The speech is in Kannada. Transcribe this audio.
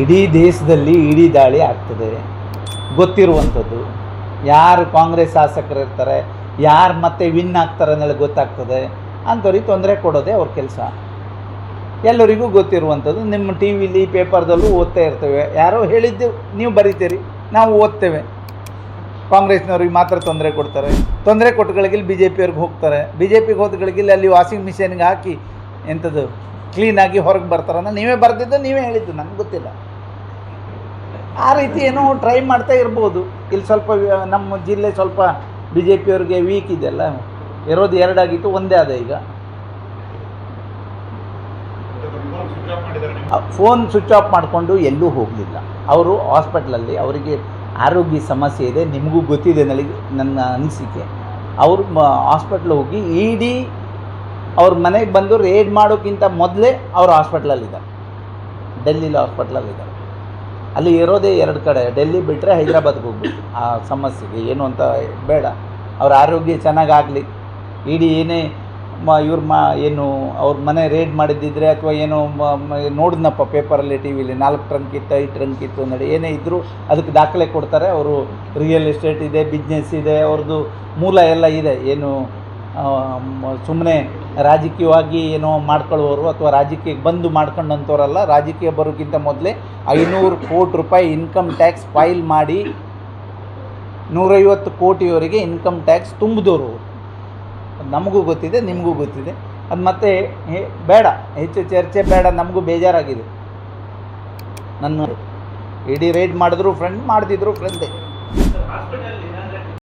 ಇಡೀ ದೇಶದಲ್ಲಿ ಇಡೀ ದಾಳಿ ಆಗ್ತದೆ. ಗೊತ್ತಿರುವಂಥದ್ದು. ಯಾರು ಕಾಂಗ್ರೆಸ್ ಶಾಸಕರು ಇರ್ತಾರೆ ಯಾರು ಮತ್ತೆ ವಿನ್ ಆಗ್ತಾರೆ ಅನ್ನೋದು ಗೊತ್ತಾಗ್ತದೆ. ಅಂಥವ್ರಿಗೆ ತೊಂದರೆ ಕೊಡೋದೇ ಅವ್ರ ಕೆಲಸ. ಎಲ್ಲರಿಗೂ ಗೊತ್ತಿರುವಂಥದ್ದು. ನಿಮ್ಮ ಟಿ ವಿಲಿ, ಪೇಪರ್ದಲ್ಲೂ ಓದ್ತಾ ಇರ್ತೇವೆ. ಯಾರೋ ಹೇಳಿದ್ದು ನೀವು ಬರೀತೀರಿ, ನಾವು ಓದ್ತೇವೆ. ಕಾಂಗ್ರೆಸ್ನವ್ರಿಗೆ ಮಾತ್ರ ತೊಂದರೆ ಕೊಡ್ತಾರೆ. ತೊಂದರೆ ಕೊಟ್ಟಗಳಿಗೆ ಬಿ ಜೆ ಪಿಯವ್ರಿಗೆ ಹೋಗ್ತಾರೆ. ಬಿ ಜೆ ಪಿಗೆ ಹೋದಗಳಿಗೆ ಅಲ್ಲಿ ವಾಷಿಂಗ್ ಮಿಷಿನ್ಗೆ ಹಾಕಿ ಎಂಥದ್ದು? ಕ್ಲೀನಾಗಿ ಹೊರಗೆ ಬರ್ತಾರನ್ನ ನೀವೇ ಬರೆದಿದ್ದು, ನೀವೇ ಹೇಳಿದ್ದು, ನನಗೆ ಗೊತ್ತಿಲ್ಲ. ಆ ರೀತಿ ಏನೋ ಟ್ರೈ ಮಾಡ್ತಾ ಇರ್ಬೋದು. ಇಲ್ಲಿ ಸ್ವಲ್ಪ, ನಮ್ಮ ಜಿಲ್ಲೆ ಸ್ವಲ್ಪ ಬಿ ಜೆ ಪಿಯವ್ರಿಗೆ ವೀಕ್ ಇದೆಯಲ್ಲ, ಇರೋದು ಎರಡಾಗಿತ್ತು, ಒಂದೇ ಅದ ಈಗ. ಫೋನ್ ಸ್ವಿಚ್ ಆಫ್ ಮಾಡಿಕೊಂಡು ಎಲ್ಲೂ ಹೋಗಲಿಲ್ಲ. ಅವರು ಹಾಸ್ಪಿಟ್ಲಲ್ಲಿ ಅವರಿಗೆ ಆರೋಗ್ಯ ಸಮಸ್ಯೆ ಇದೆ, ನಿಮಗೂ ಗೊತ್ತಿದೆ, ನನಗೆ, ನನ್ನ ಅನಿಸಿಕೆ. ಅವರು ಹಾಸ್ಪಿಟ್ಲ್ ಹೋಗಿ, ಇಡೀ ಅವ್ರ ಮನೆಗೆ ಬಂದು ರೇಡ್ ಮಾಡೋಕ್ಕಿಂತ ಮೊದಲೇ ಅವರು ಹಾಸ್ಪಿಟ್ಲಲ್ಲಿದ್ದಾರೆ. ಡೆಲ್ಲಿಲಿ ಹಾಸ್ಪಿಟ್ಲಲ್ಲಿದ್ದಾರೆ. ಅಲ್ಲಿ ಇರೋದೇ ಎರಡು ಕಡೆ, ಡೆಲ್ಲಿ ಬಿಟ್ಟರೆ ಹೈದರಾಬಾದ್ಗೆ ಹೋಗ್ಬೇಕು ಆ ಸಮಸ್ಯೆಗೆ ಏನು ಅಂತ ಬೇಡ. ಅವ್ರ ಆರೋಗ್ಯ ಚೆನ್ನಾಗಾಗಲಿ. ಇಡೀ ಏನೇ ಮ, ಇವ್ರ ಮಾ, ಏನು ಅವ್ರ ಮನೆ ರೇಡ್ ಮಾಡಿದ್ದಿದ್ರೆ ಅಥವಾ ಏನೋ ನೋಡಿದ್ನಪ್ಪ ಪೇಪರಲ್ಲಿ ಟಿ ವಿಲಿ ನಾಲ್ಕು ಟ್ರಂಕ್ ಇತ್ತು, ಐದು ಟ್ರಂಕ್ ಇತ್ತು ನಡಿ ಏನೇ ಇದ್ದರೂ ಅದಕ್ಕೆ ದಾಖಲೆ ಕೊಡ್ತಾರೆ. ಅವರು ರಿಯಲ್ ಎಸ್ಟೇಟ್ ಇದೆ, ಬಿಸ್ನೆಸ್ ಇದೆ ಅವ್ರದ್ದು ಮೂಲ ಎಲ್ಲ ಇದೆ. ಏನು ಸುಮ್ಮನೆ ರಾಜಕೀಯವಾಗಿ ಏನೋ ಮಾಡ್ಕೊಳ್ಳೋರು ಅಥವಾ ರಾಜಕೀಯಕ್ಕೆ ಬಂದು ಮಾಡ್ಕೊಂಡಂಥವ್ರಲ್ಲ, ರಾಜಕೀಯ ಬರೋಕ್ಕಿಂತ ಮೊದಲೇ ಐನೂರು ಕೋಟಿ ರೂಪಾಯಿ ಇನ್ಕಮ್ ಟ್ಯಾಕ್ಸ್ ಫೈಲ್ ಮಾಡಿ ನೂರೈವತ್ತು ಕೋಟಿಯವರಿಗೆ ಇನ್ಕಮ್ ಟ್ಯಾಕ್ಸ್ ತುಂಬಿದವರು. ನಮಗೂ ಗೊತ್ತಿದೆ, ನಿಮಗೂ ಗೊತ್ತಿದೆ. ಅದು ಮತ್ತೆ ಬೇಡ, ಹೆಚ್ಚು ಚರ್ಚೆ ಬೇಡ, ನಮಗೂ ಬೇಜಾರಾಗಿದೆ. ನನ್ನ ಇಡೀ ರೈಡ್ ಮಾಡಿದ್ರು ಫ್ರೆಂಡ್ ಮಾಡ್ತಿದ್ರು ಫ್ರೆಂಡೇ